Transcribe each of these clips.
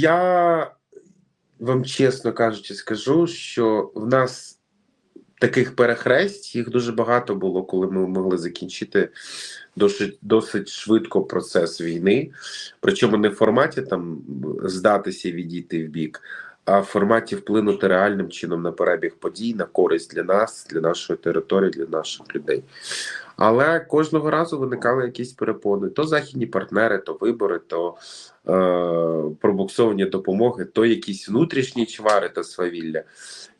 я вам чесно кажучи, скажу, що в нас таких перехресть їх дуже багато було, коли ми могли закінчити досить, досить швидко процес війни. Причому не в форматі там здатися і відійти в бік, а в форматі вплинути реальним чином на перебіг подій, на користь для нас, для нашої території, для наших людей. Але кожного разу виникали якісь перепони: то західні партнери, то вибори, то е, пробуксовані допомоги, то якісь внутрішні чвари та свавілля.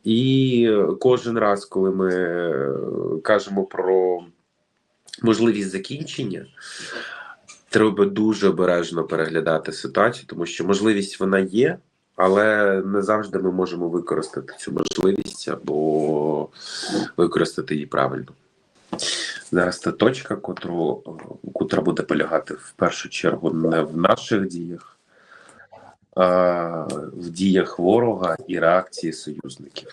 І кожен раз, коли ми е, кажемо про можливість закінчення, треба дуже обережно переглядати ситуацію, тому що можливість вона є. Але не завжди ми можемо використати цю можливість або використати її правильно. Зараз та точка, котру, котра буде полягати в першу чергу не в наших діях, а в діях ворога і реакції союзників.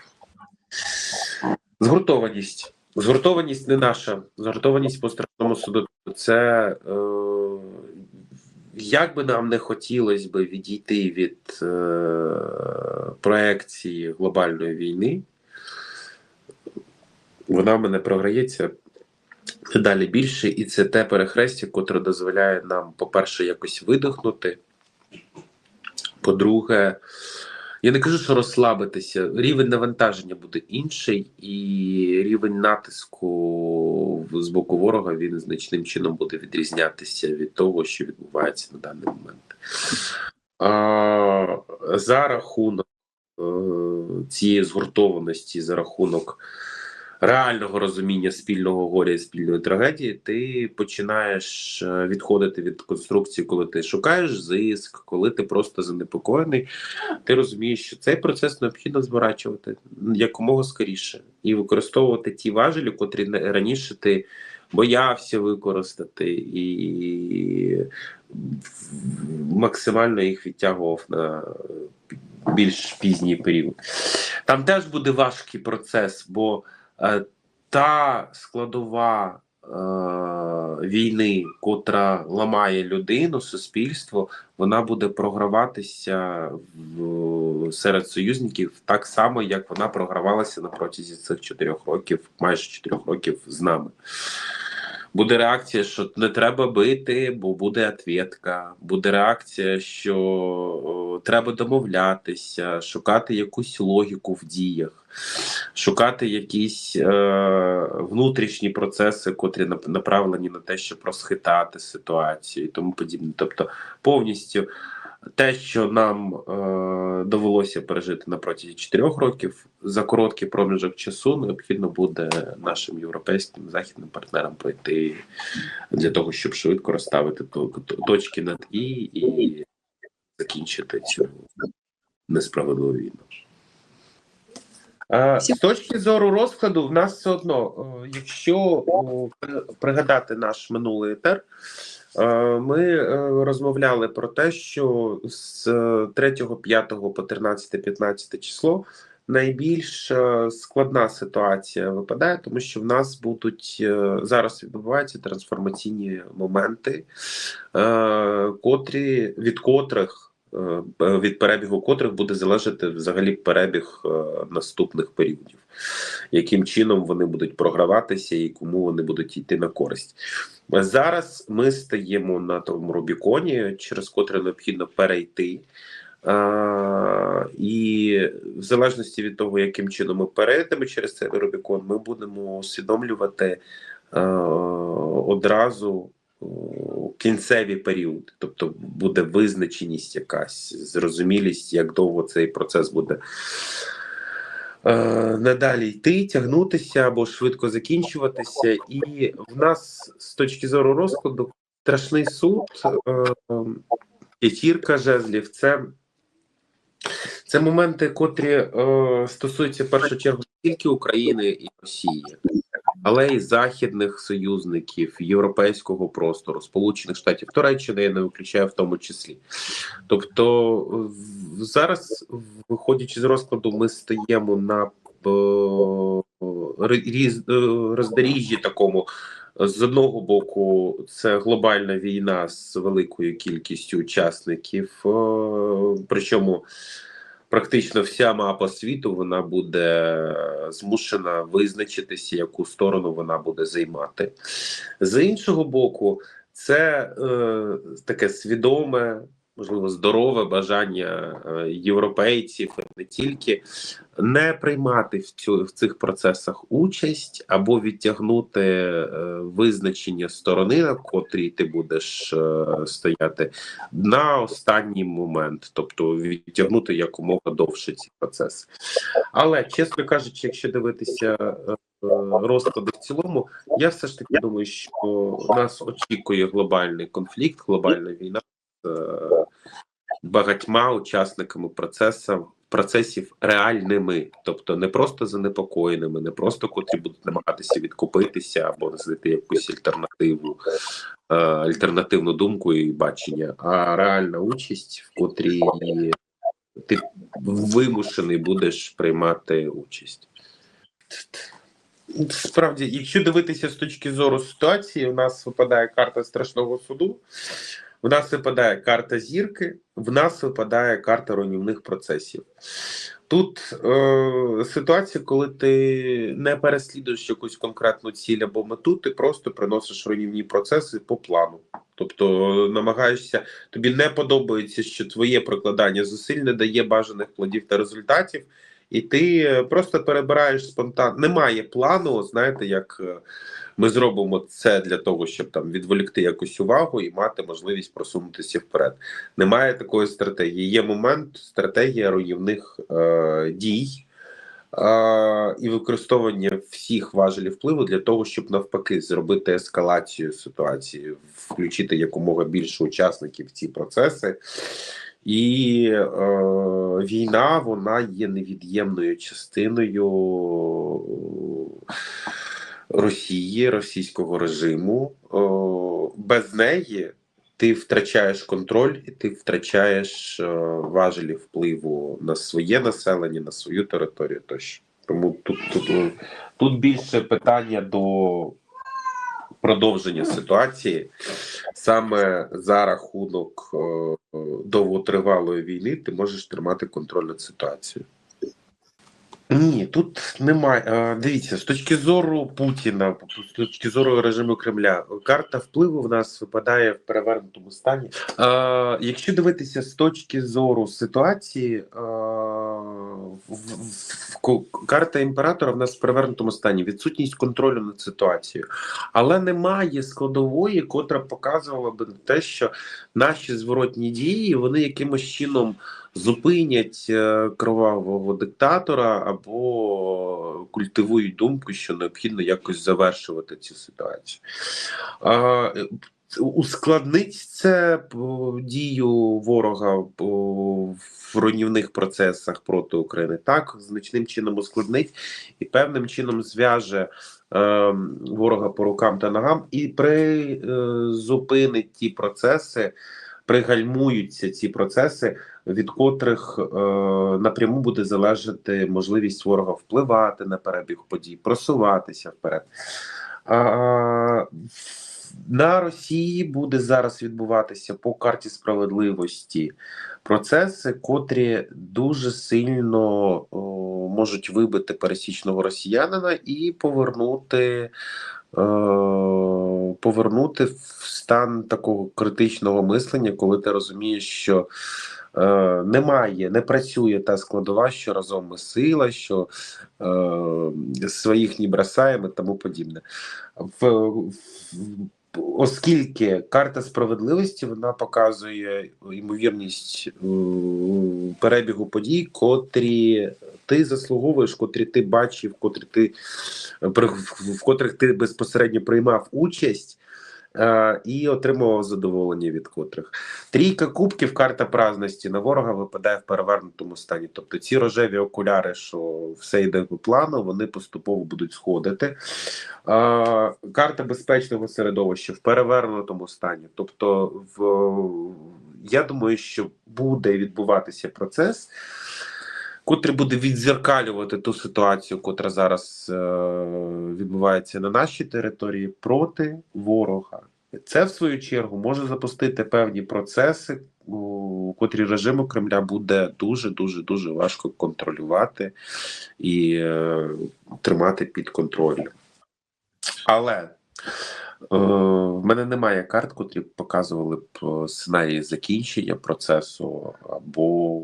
Згуртованість. Згуртованість не наша. Згуртованість по страшному суду це е, як би нам не хотілося би відійти від е, проекції глобальної війни, вона мене програється дедалі більше, і це те перехрестя, котре дозволяє нам, по-перше, якось видихнути. По-друге, я не кажу, що розслабитися. Рівень навантаження буде інший, і рівень натиску з боку ворога він значним чином буде відрізнятися від того, що відбувається на даний момент. А, За рахунок е, цієї згуртованості, за рахунок реального розуміння спільного горя і спільної трагедії, ти починаєш е, відходити від конструкції, коли ти шукаєш зиск, коли ти просто занепокоєний. Ти розумієш, що цей процес необхідно збирачувати якомога скоріше і використовувати ті важелі, котрі раніше ти. Боявся використати і максимально їх відтягував на більш пізній період. Там теж буде важкий процес, бо та складова е, війни, котра ламає людину, суспільство, вона буде програватися в, серед союзників так само, як вона програвалася на протязі цих чотирьох років, майже чотирьох років з нами. Буде реакція, що не треба бити, бо буде ответка. Буде реакція, що о, треба домовлятися, шукати якусь логіку в діях, шукати якісь е, внутрішні процеси, котрі направлені на те, щоб розхитати ситуацію і тому подібне. Тобто повністю те, що нам е, довелося пережити на протязі 4 років, за короткий проміжок часу необхідно буде нашим європейським західним партнерам пройти для того, щоб швидко розставити точки над і і закінчити цю несправедливу війну. З точки зору розкладу, в нас все одно, якщо пригадати наш минулий етер, Е, ми е, розмовляли про те, що з 3, 5 по 13, 15 число найбільш е, складна ситуація випадає, тому що в нас будуть зараз відбуваються трансформаційні моменти, котрі від котрих від перебігу котрих буде залежати взагалі перебіг наступних періодів, яким чином вони будуть програватися і кому вони будуть йти на користь. Зараз ми стаємо на тому Рубіконі, через котре необхідно перейти. А, І в залежності від того, яким чином ми перейдемо через цей Рубікон, ми будемо усвідомлювати а, одразу кінцеві періоди, тобто буде визначеність, якась зрозумілість, як довго цей процес буде Е, надалі йти, тягнутися або швидко закінчуватися. І в нас з точки зору розкладу страшний суд, е, п'ятірка жезлів це це моменти, котрі е, стосуються в першу чергу тільки України і Росії, але й західних союзників європейського простору, Сполучених Штатів Туреччини я не виключаю в тому числі. Тобто зараз, виходячи з розкладу, ми стаємо на е, е, роздоріжжі такому З одного боку, це глобальна війна з великою кількістю учасників, е, причому практично вся мапа світу вона буде змушена визначитися, яку сторону вона буде займати. З іншого боку, це е, таке свідоме, можливо, здорове бажання е, європейців, не тільки не приймати в цю в цих процесах участь або відтягнути е, визначення сторони, на котрій ти будеш е, стояти, на останній момент, тобто відтягнути якомога довше ці процеси. Але чесно кажучи, якщо дивитися розклади в цілому, я все ж таки думаю, що нас очікує глобальний конфлікт, глобальна війна багатьма учасниками процесу, процесів реальними, тобто не просто занепокоєними, не просто котрі будуть намагатися відкупитися або знайти якусь альтернативу, е, альтернативну думку і бачення, а реальна участь, в котрій ти вимушений будеш приймати участь. Справді, якщо дивитися з точки зору ситуації, у нас випадає карта страшного суду, в нас випадає карта зірки, в нас випадає карта руйнівних процесів. Тут е, ситуація, коли ти не переслідуєш якусь конкретну ціль або мету, ти просто приносиш руйнівні процеси по плану. Тобто намагаєшся, тобі не подобається, що твоє прикладання зусиль не дає бажаних плодів та результатів, і ти е, просто перебираєш спонтанно. Немає плану, знаєте, як. Ми зробимо це для того, щоб там відволікти якусь увагу і мати можливість просунутися вперед. Немає такої стратегії. Є момент стратегія руйнівних е, дій е, і використовування всіх важелів впливу для того, щоб навпаки зробити ескалацію ситуації, включити якомога більше учасників в ці процеси. І е, війна вона є невід'ємною частиною Росії, російського режиму. Без неї ти втрачаєш контроль і ти втрачаєш е, важелі впливу на своє населення, на свою територію. Тощо. Тому тут, тут, тут більше питання до продовження ситуації саме за рахунок е, довготривалої війни ти можеш тримати контроль над ситуацією. Ні, тут немає. Дивіться, з точки зору Путіна, з точки зору режиму Кремля, карта впливу в нас випадає в перевернутому стані. А, Якщо дивитися з точки зору ситуації, а, в- в- карта імператора в нас в перевернутому стані, відсутність контролю над ситуацією, але немає складової, котра показувала би те, що наші зворотні дії вони якимось чином зупинять е, кровавого диктатора або культивують думку, що необхідно якось завершувати цю ситуацію. Е, Ускладнить це е, дію ворога е, в руйнівних процесах проти України. Так, значним чином ускладнить і певним чином зв'яже е, ворога по рукам та ногам і призупинить ті процеси, пригальмуються ці процеси, від котрих е, напряму буде залежати можливість ворога впливати на перебіг подій, просуватися вперед. А, на Росії буде зараз відбуватися по карті справедливості процеси, котрі дуже сильно о, можуть вибити пересічного росіянина і повернути. е, Повернути в стан такого критичного мислення, коли ти розумієш, що е, немає, не працює та складова, що разом сила, що е, своїх не бросаємо і тому подібне. В, в, оскільки карта справедливості вона показує ймовірність е, перебігу подій, котрі ти заслуговуєш, котрі ти бачив, котрі ти при- в котрих ти безпосередньо приймав участь. Е, І отримував задоволення від котрих. Трійка кубків, карта праздності на ворога випадає в перевернутому стані. Тобто ці рожеві окуляри, що все йде по плану, вони поступово будуть сходити. Е, Карта безпечного середовища в перевернутому стані. Тобто, в, я думаю, що буде відбуватися процес. Котрий буде відзеркалювати ту ситуацію, котра зараз е, відбувається на нашій території проти ворога. Це в свою чергу може запустити певні процеси, у котрі режиму Кремля буде дуже дуже дуже важко контролювати і е, тримати під контролем. Але е, в мене немає карт, котрі показували б е, сценарії закінчення процесу або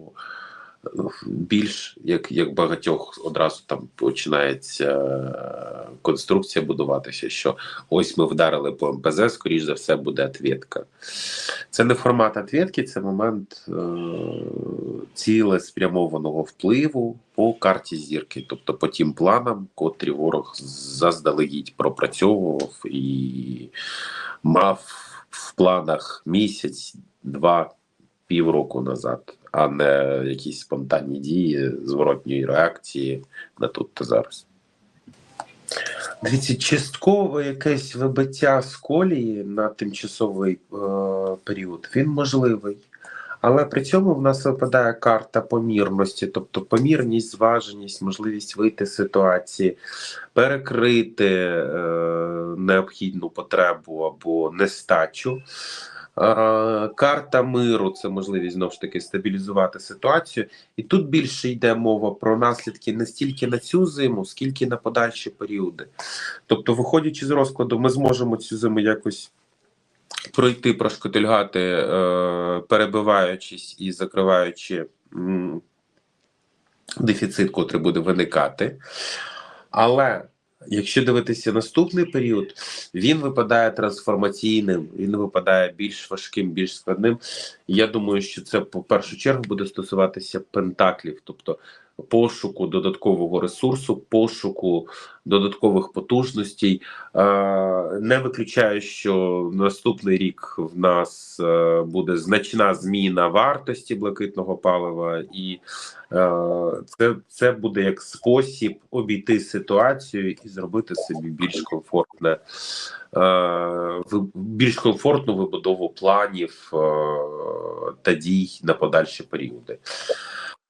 більш як, як багатьох одразу там починається е, конструкція будуватися, що ось ми вдарили по МПЗ, скоріш за все буде ответка. Це не формат ответки, це момент е, цілеспрямованого впливу по карті зірки, тобто по тим планам, котрі ворог заздалегідь пропрацьовував і мав в планах місяць, два, півроку назад, а не якісь спонтанні дії зворотньої реакції на тут та зараз. Дивіться, частково якесь вибиття з колії на тимчасовий е, період він можливий. Але при цьому в нас випадає карта помірності, тобто помірність, зваженість, можливість вийти з ситуації, перекрити е, необхідну потребу або нестачу. Е, карта миру це можливість знову ж таки стабілізувати ситуацію. І тут більше йде мова про наслідки не стільки на цю зиму, скільки на подальші періоди. Тобто, виходячи з розкладу, ми зможемо цю зиму якось пройти, прошкотильгати, е, перебиваючись і закриваючи дефіцит, котрий буде виникати. Але якщо дивитися наступний період, він випадає трансформаційним, він випадає більш важким, більш складним. Я думаю, що це по першу чергу буде стосуватися пентаклів, тобто пошуку додаткового ресурсу, пошуку додаткових потужностей. Е, Не виключаю, що наступний рік в нас е, буде значна зміна вартості блакитного палива, і е, це, це буде як спосіб обійти ситуацію і зробити собі більш комфортне. Більш комфортну вибудову планів та дій на подальші періоди.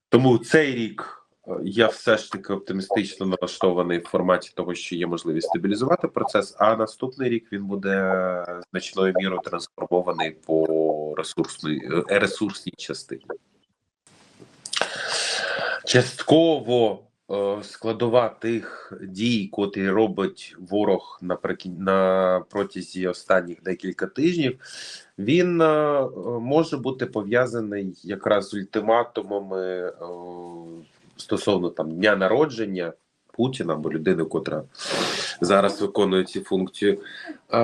Тому цей рік я все ж таки оптимістично налаштований в форматі того, що є можливість стабілізувати процес. А наступний рік він буде значною мірою трансформований по ресурсній ресурсній частині. Частково складова тих дій, котрі робить ворог на протязі останніх декілька тижнів, він може бути пов'язаний якраз з ультиматумами стосовно там дня народження Путіна або людини, котра зараз виконує ці функції. А,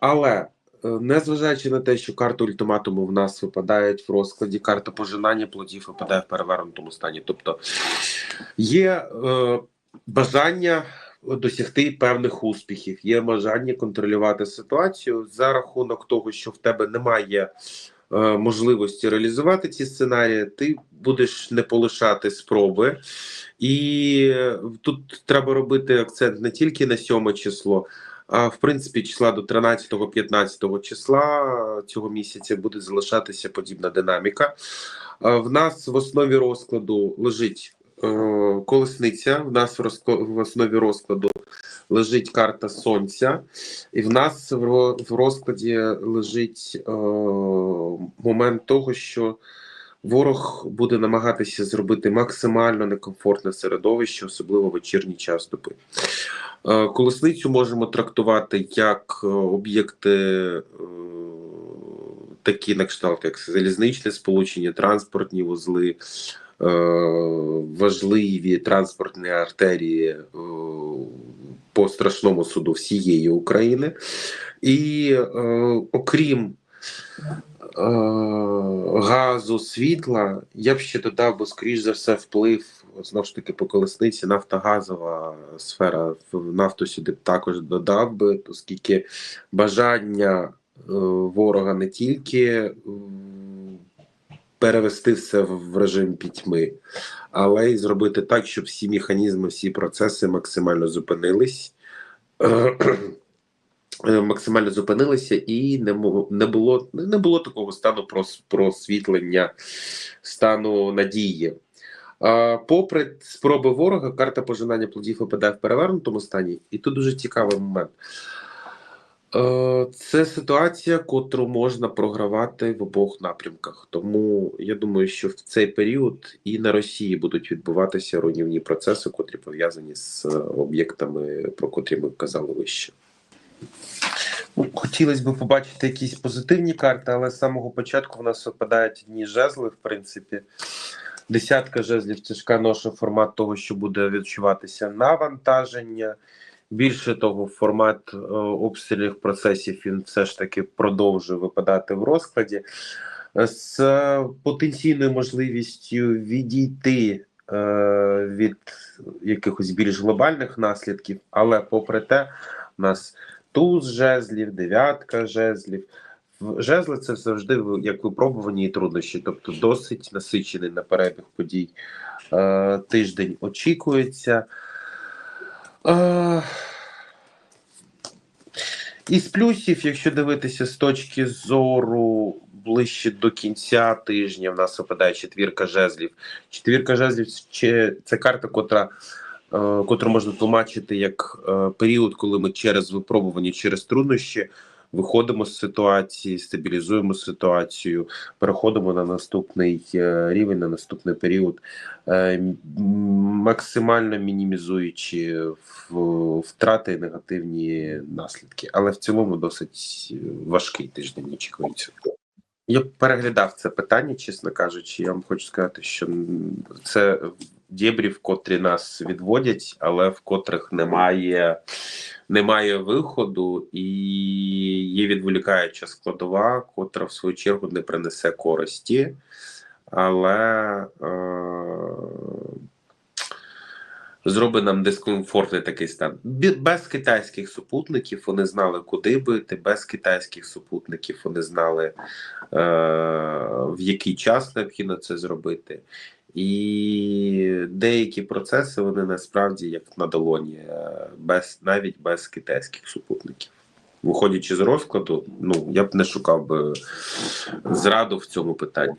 але е, незважаючи на те, що карти ультиматуму в нас випадають в розкладі, карта пожинання плодів випадає в перевернутому стані. Тобто є е, бажання досягти певних успіхів, є бажання контролювати ситуацію за рахунок того, що в тебе немає. Е, можливості реалізувати ці сценарії, ти будеш не полишати спроби, і тут треба робити акцент не тільки на сьоме число. А в принципі, числа до 13-15 числа цього місяця буде залишатися подібна динаміка. В нас в основі розкладу лежить е, колесниця. В нас в основі розкладу лежить карта сонця, і в нас в розкладі лежить е, момент того, що ворог буде намагатися зробити максимально некомфортне середовище, особливо вечірній час доби. Е, колесницю можемо трактувати як е, об'єкти. Е, такі на кшталт, як залізничне сполучення, транспортні вузли, важливі транспортні артерії по страшному суду всієї України, і е, окрім е, газу, світла, я б ще додав, бо скоріш за все, вплив знову ж таки по колесниці, нафтогазова сфера в нафту сюди також додав би, оскільки бажання е, ворога не тільки. Перевести все в режим пітьми, але й зробити так, щоб всі механізми, всі процеси максимально зупинились, максимально зупинилися, і не не було не було такого стану просвітлення, стану надії. Попри спроби ворога, карта пожинання плодів випадає в перевернутому стані, і тут дуже цікавий момент. Е, Це ситуація, котру можна програвати в обох напрямках. Тому я думаю, що в цей період і на Росії будуть відбуватися руйнівні процеси, котрі пов'язані з е, об'єктами, про котрі ми казали вище. Ну, Хотілося б побачити якісь позитивні карти, але з самого початку в нас випадають одні жезли, в принципі. Десятка жезлів тяжка ноша формат того, що буде відчуватися навантаження. Більше того, формат е, обстрільних процесів він все ж таки продовжує випадати в розкладі Е, з потенційною можливістю відійти е, від якихось більш глобальних наслідків, але попри те, у нас туз жезлів, дев'ятка жезлів. Жезли це завжди як випробування і труднощі, тобто досить насичений на перебіг подій. Тиждень очікується. Із плюсів, якщо дивитися з точки зору ближче до кінця тижня, в нас випадає четвірка жезлів. Четвірка жезлів це карта, котра, е, котру можна тлумачити як е, період, коли ми через випробування, через труднощі виходимо з ситуації, стабілізуємо ситуацію, переходимо на наступний е, рівень, на наступний період, е, максимально мінімізуючи втрати негативні наслідки. Але в цілому досить е, важкий тиждень очікується. Я переглядав це питання, чесно кажучи. Я вам хочу сказати, що це дєбрів, котрі нас відводять, але в котрих немає, немає виходу, і є відволікаюча складова, котра в свою чергу не принесе користі. Але е, зробить нам дискомфортний такий стан. Без китайських супутників вони знали, куди бити, без китайських супутників вони знали, е, в який час необхідно це зробити. І деякі процеси вони насправді як на долоні, е, без навіть без китайських супутників. Виходячи з розкладу, ну я б не шукав би зраду в цьому питанні.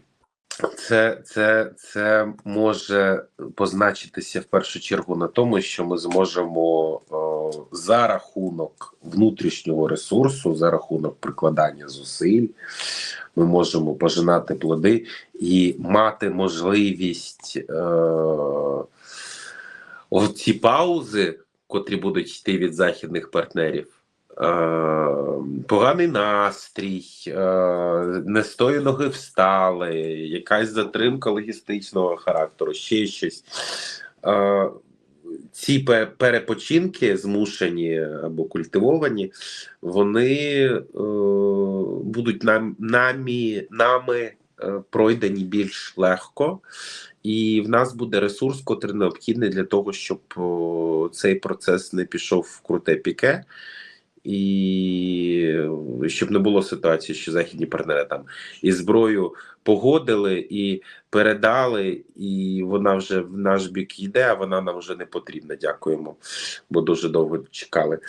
Це, це, це може позначитися в першу чергу на тому, що ми зможемо о, за рахунок внутрішнього ресурсу, за рахунок прикладання зусиль, ми можемо пожинати плоди і мати можливість е, оці паузи, котрі будуть йти від західних партнерів. Е, поганий настрій, е, не з тої ноги встали, якась затримка логістичного характеру, ще щось. Е, ці перепочинки, змушені або культивовані, вони е, будуть нам, намі, нами пройдені більш легко, і в нас буде ресурс, котрий необхідний для того, щоб цей процес не пішов в круте піке. І щоб не було ситуації, що західні партнери там і зброю погодили і передали, і вона вже в наш бік йде, а вона нам вже не потрібна. Дякуємо, бо дуже довго чекали.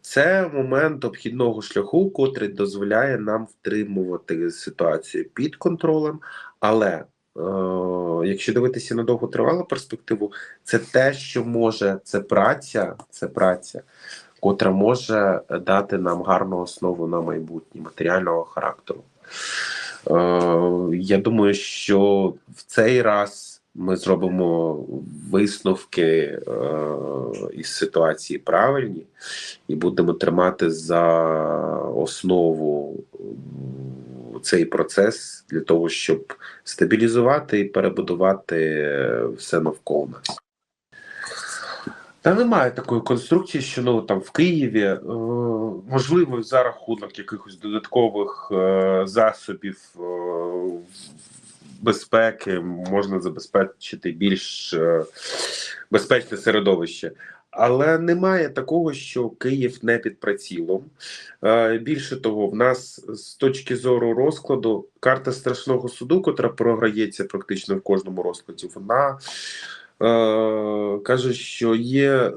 Це момент обхідного шляху, котрий дозволяє нам втримувати ситуацію під контролем. Але е, якщо дивитися на довготривалу перспективу, це те, що може це праця, це праця котра може дати нам гарну основу на майбутнє матеріального характеру. Е, я думаю, що в цей раз ми зробимо висновки е, із ситуації правильні і будемо тримати за основу цей процес для того, щоб стабілізувати і перебудувати все навколо нас. Та немає такої конструкції, що ну там в Києві е, можливо за рахунок якихось додаткових е, засобів е, безпеки можна забезпечити більш е, безпечне середовище. Але немає такого, що Київ не під прицілом. Е, більше того, в нас з точки зору розкладу карта страшного суду, котра програється практично в кожному розкладі, вона каже, що є е,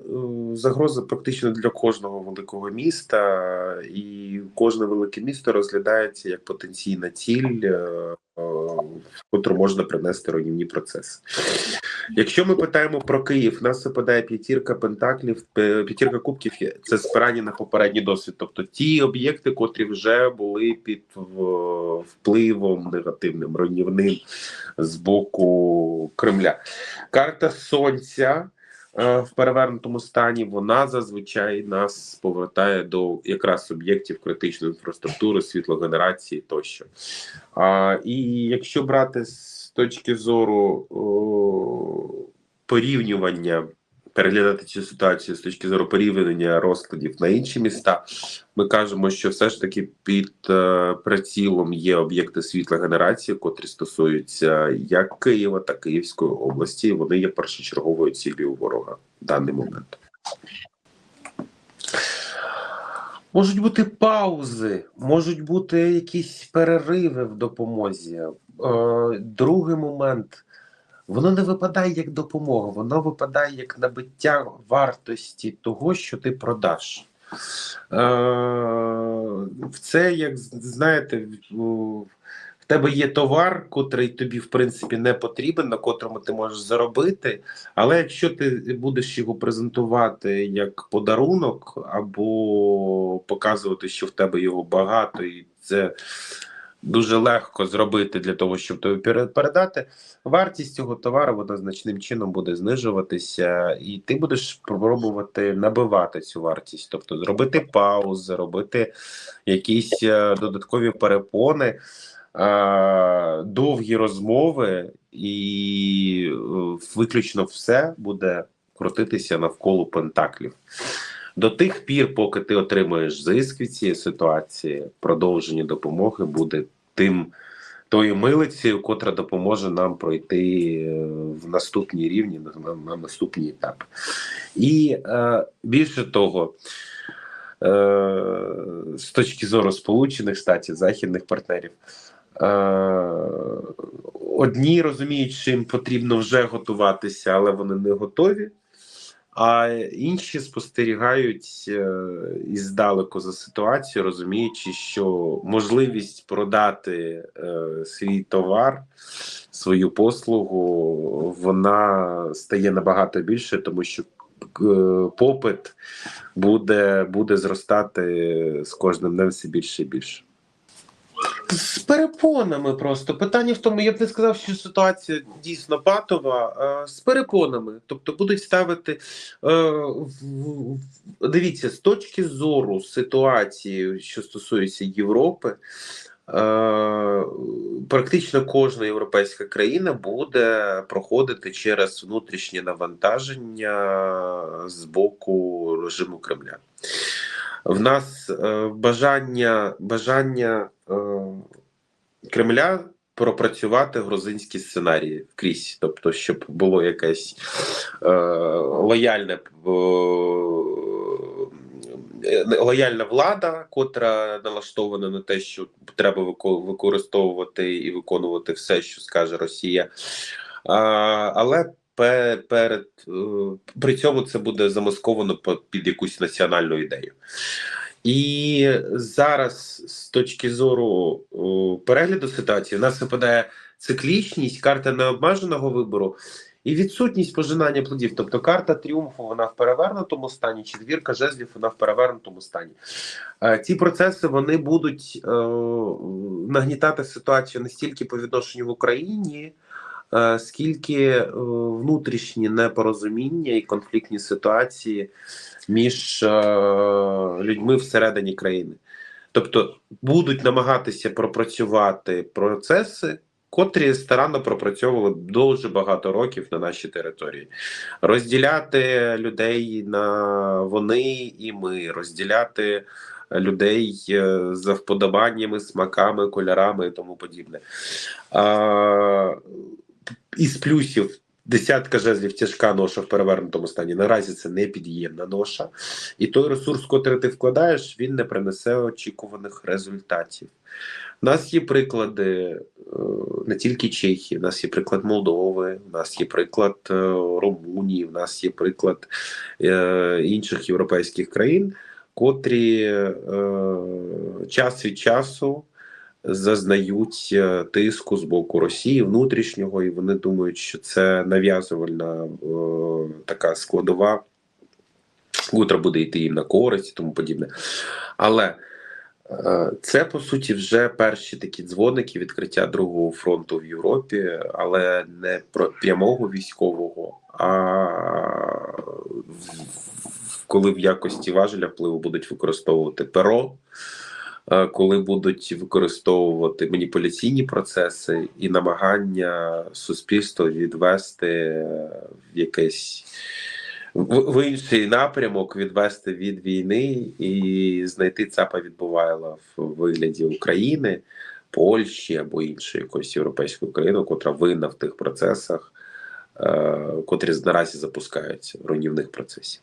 загроза практично для кожного великого міста, і кожне велике місто розглядається як потенційна ціль, е, е, в котру можна принести руйнівні процеси. Якщо ми питаємо про Київ, нас випадає п'ятірка пентаклів, е, п'ятірка кубків це спирання на попередній досвід. Тобто ті об'єкти, котрі вже були під впливом негативним, руйнівним з боку Кремля. Карта Сонця. е, В перевернутому стані вона зазвичай нас повертає до якраз об'єктів критичної інфраструктури, світлогенерації тощо. А, і якщо брати з точки зору о, порівнювання, переглядати цю ситуацію з точки зору порівняння розкладів на інші міста, ми кажемо, що все ж таки під е, прицілом є об'єкти світлогенерації, котрі стосуються як Києва, так і Київської області. Вони є першочерговою цілею ворога в даний момент. Можуть бути паузи, можуть бути якісь перериви в допомозі. Е, другий момент. Воно не випадає як допомога, воно випадає як набиття вартості того, що ти продаш. Е, це, як знаєте, в тебе є товар, котрий тобі, в принципі, не потрібен, на котрому ти можеш заробити. Але якщо ти будеш його презентувати як подарунок, або показувати, що в тебе його багато, і це дуже легко зробити для того, щоб тобі пере- передати, вартість цього товару вона значним чином буде знижуватися, і ти будеш пробувати набивати цю вартість, тобто зробити паузи, робити якісь е, додаткові перепони. е, Довгі розмови, і е, виключно все буде крутитися навколо пентаклів. До тих пір, поки ти отримуєш зиск від цієї ситуації, продовження допомоги буде тим тою милицею, котра допоможе нам пройти е, в наступні рівні, на, на, на наступні етапи. І е, більше того, е, з точки зору Сполучених Штатів, західних партнерів. Е, одні розуміють, що їм потрібно вже готуватися, але вони не готові. А інші спостерігають е, іздалеку за ситуацією, розуміючи, що можливість продати е, свій товар, свою послугу, вона стає набагато більше, тому що е, попит буде, буде зростати з кожним днем все більше і більше. З перепонами просто питання в тому, я б не сказав, що ситуація дійсно патова. а З перепонами, тобто будуть ставити е, в- дивіться, з точки зору ситуації, що стосується Європи, е, практично кожна європейська країна буде проходити через внутрішнє навантаження з боку режиму Кремля. В нас е, бажання, бажання е, Кремля пропрацювати грузинські сценарії крізь, тобто, щоб було якесь е, лояльне. е, Лояльна влада, котра налаштована на те, що треба використовувати і виконувати все, що скаже Росія. Але перед е, при цьому це буде замасковано під якусь національну ідею. І зараз, з точки зору о, перегляду ситуації, в нас випадає циклічність, карта необмеженого вибору і відсутність пожинання плодів. Тобто карта тріумфу вона в перевернутому стані, четвірка жезлів вона в перевернутому стані. Е, Ці процеси вони будуть е, нагнітати ситуацію не стільки по відношенню в Україні. е, Скільки е, внутрішні непорозуміння і конфліктні ситуації між е, людьми всередині країни. Тобто будуть намагатися пропрацювати процеси, котрі старанно пропрацьовували дуже багато років на нашій території, розділяти людей на вони і ми, розділяти людей е, за вподобаннями, смаками, кольорами і тому подібне. А, із плюсів десятка жезлів тяжка ноша в перевернутому стані. Наразі це непід'ємна ноша, і той ресурс, котрий ти вкладаєш, він не принесе очікуваних результатів. У нас є приклади е, не тільки Чехії, у нас є приклад Молдови, у нас є приклад е, Румунії, у нас є приклад е, інших європейських країн, котрі час від часу зазнають е, тиску з боку Росії внутрішнього, і вони думають, що це нав'язувальна е, така складова, котра буде йти їм на користь і тому подібне. Але е, це по суті вже перші такі дзвоники відкриття другого фронту в Європі, але не про прямого військового, а коли в якості важеля впливу будуть використовувати перо, коли будуть використовувати маніпуляційні процеси і намагання суспільства відвести е, в якесь в, в інший напрямок, відвести від війни і знайти цапа відбувайла в вигляді України, Польщі або іншої якоїсь європейської країни, котра винна в тих процесах, е, котрі наразі запускаються руйнівних процесів.